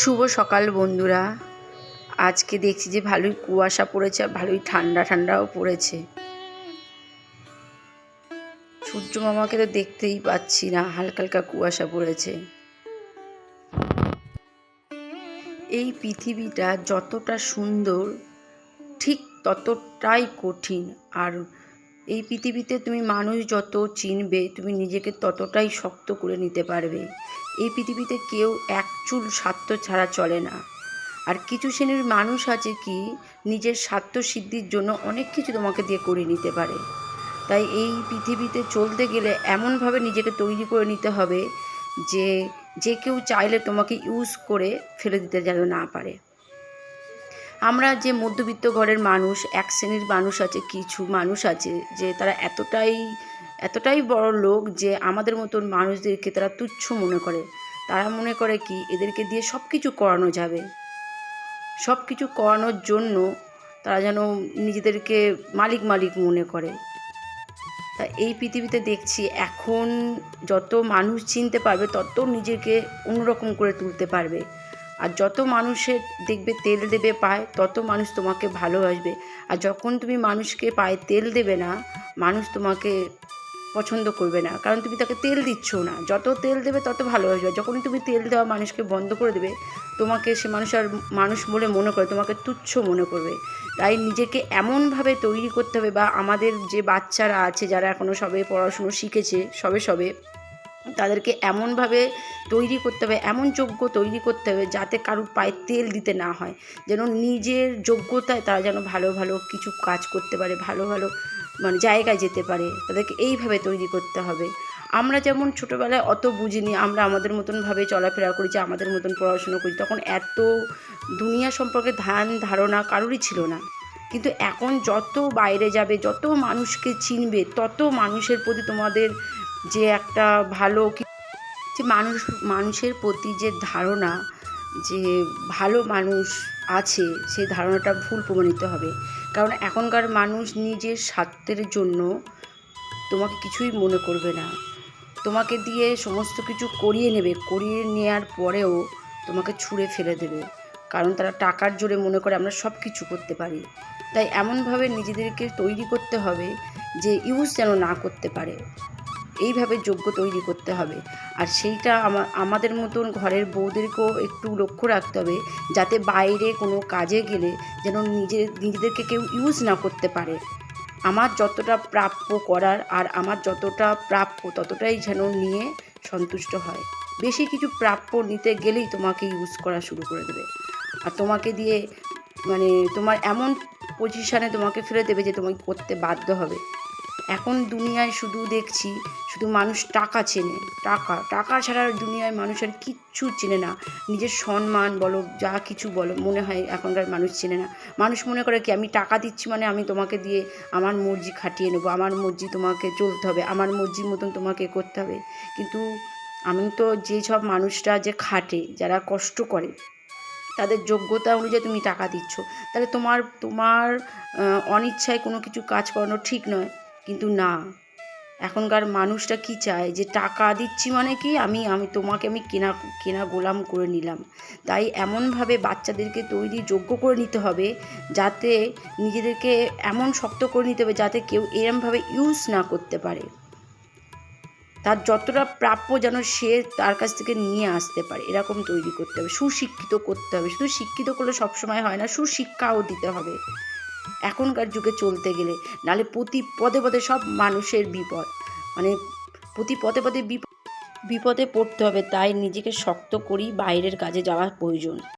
শুভ সকাল বন্ধুরা। আজকে দেখছি যে ভালোই কুয়াশা পড়েছে আর ভালোই ঠান্ডা ঠান্ডাও পড়েছে। সূর্য মামাকে তো দেখতেই পাচ্ছি না, হালকা হালকা কুয়াশা পড়েছে। এই পৃথিবীটা যতটা সুন্দর, ঠিক ততটাই কঠিন আর এই পৃথিবীতে তুমি মানুষ যত চিনবে, তুমি নিজেকে ততটাই শক্ত করে নিতে পারবে। এই পৃথিবীতে কেউ এক চুল স্বার্থ ছাড়া চলে না। আর কিছু শ্রেণির মানুষ আছে কি, নিজের স্বার্থ সিদ্ধির জন্য অনেক কিছু তোমাকে দিয়ে করে নিতে পারে। তাই এই পৃথিবীতে চলতে গেলে এমনভাবে নিজেকে তৈরি করে নিতে হবে যে যে কেউ চাইলে তোমাকে ইউজ করে ফেলে দিতে যেন না পারে। আমরা যে মধ্যবিত্ত ঘরের মানুষ, এক শ্রেণির মানুষ আছে, কিছু মানুষ আছে যে তারা এতটাই এতটাই বড় লোক যে আমাদের মতন মানুষদেরকে তারা তুচ্ছ মনে করে। তারা মনে করে কি, এদেরকে দিয়ে সব কিছু করানো যাবে। সব কিছু করানোর জন্য তারা যেন নিজেদেরকে মালিক মালিক মনে করে। তা এই পৃথিবীতে দেখছি এখন যত মানুষ চিনতে পারবে, তত নিজেকে অন্যরকম করে তুলতে পারবে। আর যত মানুষের দেখবে তেল দেবে পায়, তত মানুষ তোমাকে ভালোবাসবে। আর যখন তুমি মানুষকে পায়ে তেল দেবে না, মানুষ তোমাকে পছন্দ করবে না। কারণ তুমি তাকে তেল দিচ্ছ না। যত তেল দেবে, তত ভালোবাসবে। যখনই তুমি তেল দেওয়া মানুষকে বন্ধ করে দেবে, তোমাকে সে মানুষ আর মানুষ বলে মনে করে, তোমাকে তুচ্ছ মনে করবে। তাই নিজেকে এমনভাবে তৈরি করতে হবে বা আমাদের যে বাচ্চারা আছে, যারা এখনও সবে পড়াশুনো শিখেছে, সবে সবে, তাদেরকে এমনভাবে তৈরি করতে হবে, এমন যোগ্য তৈরি করতে হবে যাতে কারুর পায়ে তেল দিতে না হয়। যেন নিজের যোগ্যতায় তারা যেন ভালো ভালো কিছু কাজ করতে পারে, ভালো ভালো মানে জায়গায় যেতে পারে, তাদেরকে এইভাবে তৈরি করতে হবে। আমরা যেমন ছোটোবেলায় অত বুঝিনি, আমরা আমাদের মতনভাবে চলাফেরা করি যে আমাদের মতন পড়াশুনো করি, তখন এত দুনিয়া সম্পর্কে ধ্যান, ধারণা কারোরই ছিল না। কিন্তু এখন যত বাইরে যাবে, যত মানুষকে চিনবে, তত মানুষের প্রতি তোমাদের যে একটা ভালো যে মানুষ, মানুষের প্রতি যে ধারণা, যে ভালো মানুষ আছে সেই ধারণাটা ভুল প্রমাণিত হবে। কারণ এখনকার মানুষ নিজের স্বার্থের জন্য তোমাকে কিছুই মনে করবে না। তোমাকে দিয়ে সমস্ত কিছু করিয়ে নেবে। করিয়ে নেওয়ার পরেও তোমাকে ছুঁড়ে ফেলে দেবে। কারণ তারা টাকার জোরে মনে করে আমরা সব কিছু করতে পারি। তাই এমনভাবে নিজেদেরকে তৈরি করতে হবে যে ইউজ যেন না করতে পারে। এইভাবে যোগ্য তৈরি করতে হবে। আর সেইটা আমাদের মতন ঘরের বউদেরকেও একটু লক্ষ্য রাখতে হবে, যাতে বাইরে কোনো কাজে গেলে যেন নিজের নিজেদেরকে কেউ ইউজ না করতে পারে। আমার যতটা প্রাপ্য করার আর আমার যতটা প্রাপ্য ততটাই যেন নিয়ে সন্তুষ্ট হয়। বেশি কিছু প্রাপ্য নিতে গেলেই তোমাকে ইউজ করা শুরু করে দেবে। আর তোমাকে দিয়ে মানে তোমার এমন পজিশানে তোমাকে ফেলে দেবে যে তোমাকে করতে বাধ্য হবে। এখন দুনিয়ায় শুধু দেখছি শুধু মানুষ টাকা চেনে, টাকা। টাকা ছাড়া দুনিয়ায় মানুষের কিচ্ছু চেনে না। নিজের সম্মান বলো, যা কিছু বলো, মনে হয় এখনকার মানুষ চেনে না। মানুষ মনে করে কি, আমি টাকা দিচ্ছি মানে আমি তোমাকে দিয়ে আমার মর্জি খাটিয়ে নেব, আমার মর্জি তোমাকে চলতে হবে, আমার মর্জির মতন তোমাকে করতে হবে। কিন্তু আমি তো যেসব মানুষরা যে খাটে, যারা কষ্ট করে, তাদের যোগ্যতা অনুযায়ী তুমি টাকা দিচ্ছ। তাহলে তোমার তোমার অনিচ্ছায় কোনো কিছু কাজ করানো ঠিক নয়। কিন্তু না, এখনকার মানুষটা কি চায় যে টাকা দিচ্ছি মানে কি? আমি আমি তোমাকে আমি কেনা কেনা গোলাম করে নিলাম। তাই এমনভাবে বাচ্চাদেরকে তৈরি যোগ্য করে নিতে হবে যাতে নিজেদেরকে এমন শক্ত করে নিতে হবে যাতে কেউ এরমভাবে ইউজ না করতে পারে। তার যতটা প্রাপ্য যেন সে তার কাছ থেকে নিয়ে আসতে পারে, এরকম তৈরি করতে হবে। সুশিক্ষিত করতে হবে। শুধু শিক্ষিত করলে সবসময় হয় না, সুশিক্ষাও দিতে হবে। এখনকার যুগে চলতে গেলে নালে প্রতি পদে পদে সব মানুষের বিপদ। মানে প্রতি পদে পদে বিপদে পড়তে হবে, তাই নিজেকে শক্ত করেই বাইরের কাজে যাওয়ার প্রয়োজন।